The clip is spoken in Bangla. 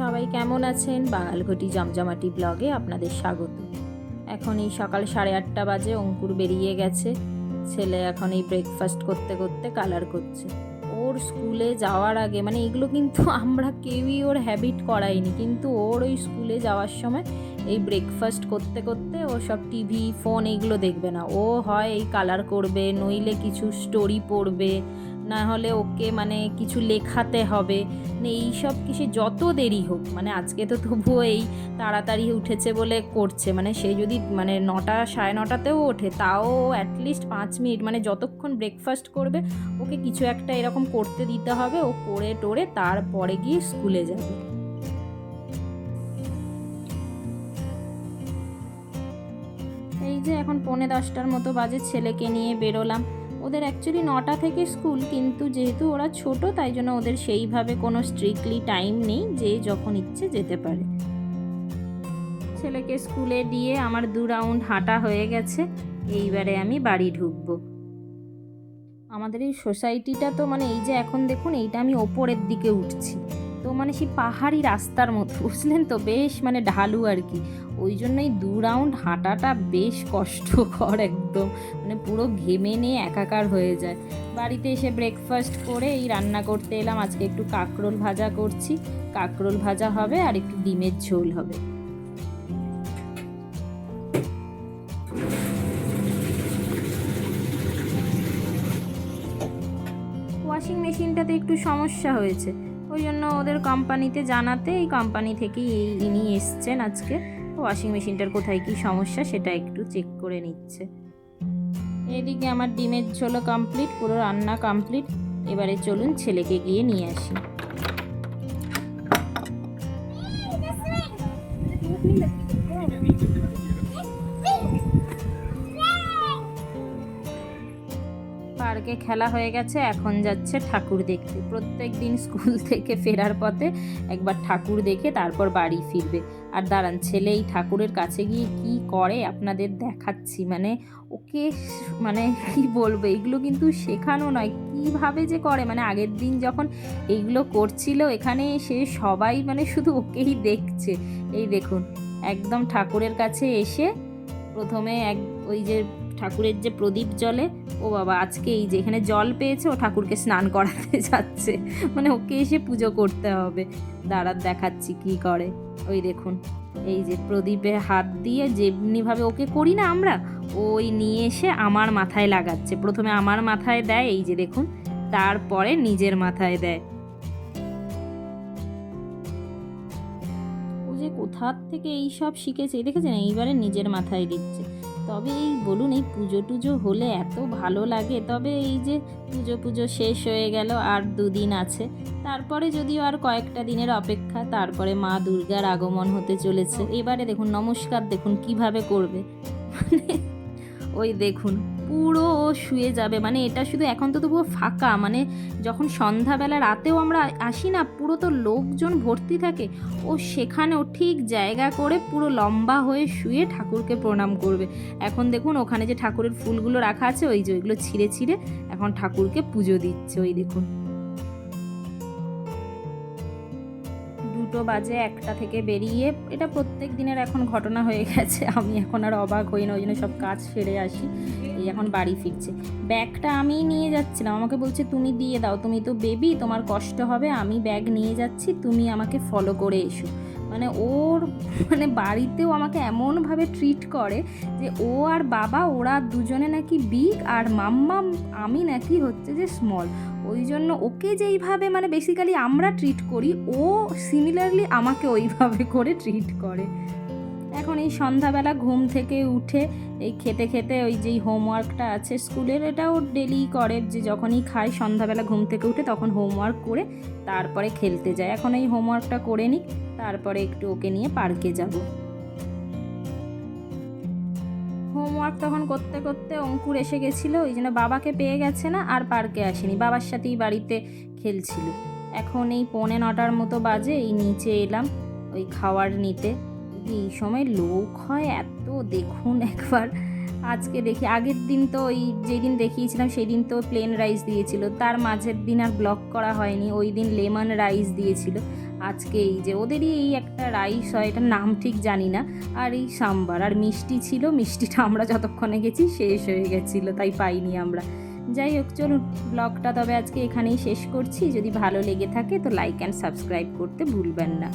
সবাই কেমন আছেন? বাঙালঘটি জমজমাটি ব্লগে আপনাদের স্বাগত। এখন এই সকাল সাড়ে আটটা বাজে, অঙ্কুর বেরিয়ে গেছে। ছেলে এখন এই ব্রেকফাস্ট করতে করতে কালার করছে। ওর স্কুলে যাওয়ার আগে মানে এগুলো কিন্তু আমরা কেউই ওর হ্যাবিট করাইনি, কিন্তু ওর ওই স্কুলে যাওয়ার সময় এই ব্রেকফাস্ট করতে করতে ও সব টিভি ফোন এইগুলো দেখবে না। ও হয় এই কালার করবে, নইলে কিছু স্টোরি পড়বে না হলে ওকে মানে কিছু লেখাতে হবে। মানে এইসব কিছু যত দেরি হোক মানে আজকে তো তবুও এই তাড়াতাড়ি উঠেছে বলে করছে। মানে সে যদি মানে নটা, সাড়ে নটাতেও ওঠে, তাও অ্যাটলিস্ট পাঁচ মিনিট। মানে যতক্ষণ ব্রেকফাস্ট করবে, ওকে কিছু একটা এরকম করতে দিতে হবে। ও করে টোরে তারপরে গিয়ে স্কুলে যাবে। এই যে এখন পৌনে দশটার মতো বাজে, ছেলেকে নিয়ে বেরোলাম। ওদের অ্যাকচুয়ালি নটা থেকে স্কুল, কিন্তু যেহেতু ওরা ছোট, তাই জন্য ওদের সেইভাবে কোনো স্ট্রিক্টলি টাইম নেই যে যখন ইচ্ছে যেতে পারে। ছেলেকে স্কুলে দিয়ে আমার দু রাউন্ড হাঁটা হয়ে গেছে, এইবারে আমি বাড়ি ঢুকবো। আমাদের এই সোসাইটিটা তো মানে এই যে এখন দেখুন, এইটা আমি ওপরের দিকে উঠছি। মানে সেই পাহাড়ি রাস্তার মতো বুঝলেন তো? বেশ মানে ঢালু আর কি। ওই জন্যই দু রাউন্ড হাঁটাটা বেশ কষ্টকর একদম। মানে পুরো ঘেমে নিয়ে একাকার হয়ে যায়। বাড়িতে এসে ব্রেকফাস্ট করে এই রান্না করতে এলাম। আজকে একটু কাঁকরোল ভাজা করছি। কাঁকরোল ভাজা হবে আর একটু ডিমের ঝোল হবে। ওয়াশিং মেশিনটাতে একটু সমস্যা হয়েছে। ওই জন্য ওদের কোম্পানিতে জানাতে এই কোম্পানি থেকেই এই ইনি এসছেন আজকে। ওয়াশিং মেশিনটার কোথায় কি সমস্যা সেটা একটু চেক করে নিচ্ছে। এদিকে আমার ডিমের ঝোলও কমপ্লিট পুরো রান্না কমপ্লিট এবারে চলুন ছেলেকে গিয়ে নিয়ে আসি। পার্কে খেলা হয়ে গেছে, এখন যাচ্ছে ঠাকুর দেখতে। প্রত্যেক দিন স্কুল থেকে ফেরার পথে একবার ঠাকুর দেখে তারপর বাড়ি ফিরবে। আর দাঁড়ান, ছেলে এই ঠাকুরের কাছে গিয়ে কি করে? আপনাদের দেখাচ্ছি। মানে ওকে মানে কি বলব? এগুলো কিন্তু শেখানো নয়। কীভাবে যে করে? মানে আগের দিন যখন এইগুলো করছিল, এখানে সে সবাই মানে শুধু ওকেই দেখছে। এই দেখুন, একদম ঠাকুরের কাছে এসে প্রথমে এক ওই যে ঠাকুরের যে প্রদীপ জলে, ও বাবা আজকে এই যে এখানে জল পেয়েছে, ও ঠাকুরকে স্নান করাতে যাচ্ছে। মানে ওকে এসে পুজো করতে হবে। দাঁড়ার দেখাচ্ছি কি করে। ওই দেখুন, এই যে প্রদীপে হাত দিয়ে যেমনিভাবে ওকে করি না আমরা, ওই নিয়ে এসে আমার মাথায় লাগাচ্ছে। প্রথমে আমার মাথায় দেয়, এই যে দেখুন, তারপরে নিজের মাথায় দেয়। ও যে কোথার থেকে এই সব শিখেছে দেখেছেন? এইবারে নিজের মাথায় দিচ্ছে। তবে এই বলুন, এই পুজো টুজো হলে এত ভালো লাগে। তবে এই যে পুজো পুজো শেষ হয়ে গেল, আর দুদিন আছে। তারপরে যদিও আর কয়েকটা দিনের অপেক্ষা, তারপরে মা দুর্গার আগমন হতে চলেছে। এবারে দেখুন, নমস্কার দেখুন, কীভাবে করবে। মানে ওই দেখুন পুরো শুয়ে যাবে। মানে এটা শুধু এখন তো তবুও ফাঁকা। মানে যখন সন্ধ্যাবেলা রাতেও আমরা আসি না, পুরো তো লোকজন ভর্তি থাকে। ও সেখানেও ঠিক জায়গা করে পুরো লম্বা হয়ে শুয়ে ঠাকুরকে প্রণাম করবে। এখন দেখুন ওখানে যে ঠাকুরের ফুলগুলো রাখা আছে, ওই যে ওইগুলো ছিঁড়ে ছিঁড়ে এখন ঠাকুরকে পুজো দিচ্ছে। ওই দেখুন। দুটো বাজে, একটা থেকে বেরিয়ে এটা প্রত্যেক দিনের এখন ঘটনা হয়ে গেছে। আমি এখন আর অবাক হই না, ওই জন্য সব কাজ সেরে আসি। এই এখন বাড়ি ফিরছে। ব্যাগটা আমিই নিয়ে যাচ্ছিলাম। আমাকে বলছে, তুমি দিয়ে দাও, তুমি তো বেবি, তোমার কষ্ট হবে, আমি ব্যাগ নিয়ে যাচ্ছি, তুমি আমাকে ফলো করে এসো। মানে ওর মানে বাড়িতেও আমাকে এমনভাবে ট্রিট করে যে ও আর বাবা, ওরা দুজনে নাকি বিগ আর মাম্মা আমি নাকি হচ্ছে যে স্মল ওই জন্য ওকে যেইভাবে মানে বেসিক্যালি আমরা ট্রিট করি, ও সিমিলারলি আমাকে ওইভাবে করে ট্রিট করে। এখন এই সন্ধ্যাবেলা ঘুম থেকে উঠে এই খেতে খেতে ওই যেই হোমওয়ার্কটা আছে স্কুলের, এটাও ডেলি করে যে যখনই খায় সন্ধ্যাবেলা ঘুম থেকে উঠে তখন হোমওয়ার্ক করে তারপরে খেলতে যায়। এখন এই হোমওয়ার্কটা করে নিক, তারপরে একটু ওকে নিয়ে পার্কে যাব। হোমওয়ার্ক তখন করতে করতে অঙ্কুর এসে গেছিল, ওই জন্য বাবাকে পেয়ে গেছে না, আর পার্কে আসেনি। বাবার সাথেই বাড়িতে খেলছিল। এখন এই পৌনে নটার মতো বাজে, এই নিচে এলাম, ওই খাওয়ার নিতে। এই সময় লোক হয় এত, দেখুন একবার। আজকে দেখি, আগের দিন তো ওই যেদিন দেখিয়েছিলাম সেই দিন তো প্লেন রাইস দিয়েছিল। তার মাঝের দিন আর ব্লক করা হয়নি, ওই দিন লেমন রাইস দিয়েছিল। আজকে এই যে ওদেরই এই একটা রাইস হয় এটার নাম ঠিক জানি না। আর এই সাম্বার, আর মিষ্টি ছিল, মিষ্টিটা আমরা যতক্ষণে গেছি শেষ হয়ে গেছিল, তাই পাইনি আমরা। যাই হোক, চলুন ব্লগটা তবে আজকে এখানেই শেষ করছি। যদি ভালো লেগে থাকে তো লাইক অ্যান্ড সাবস্ক্রাইব করতে ভুলবেন না।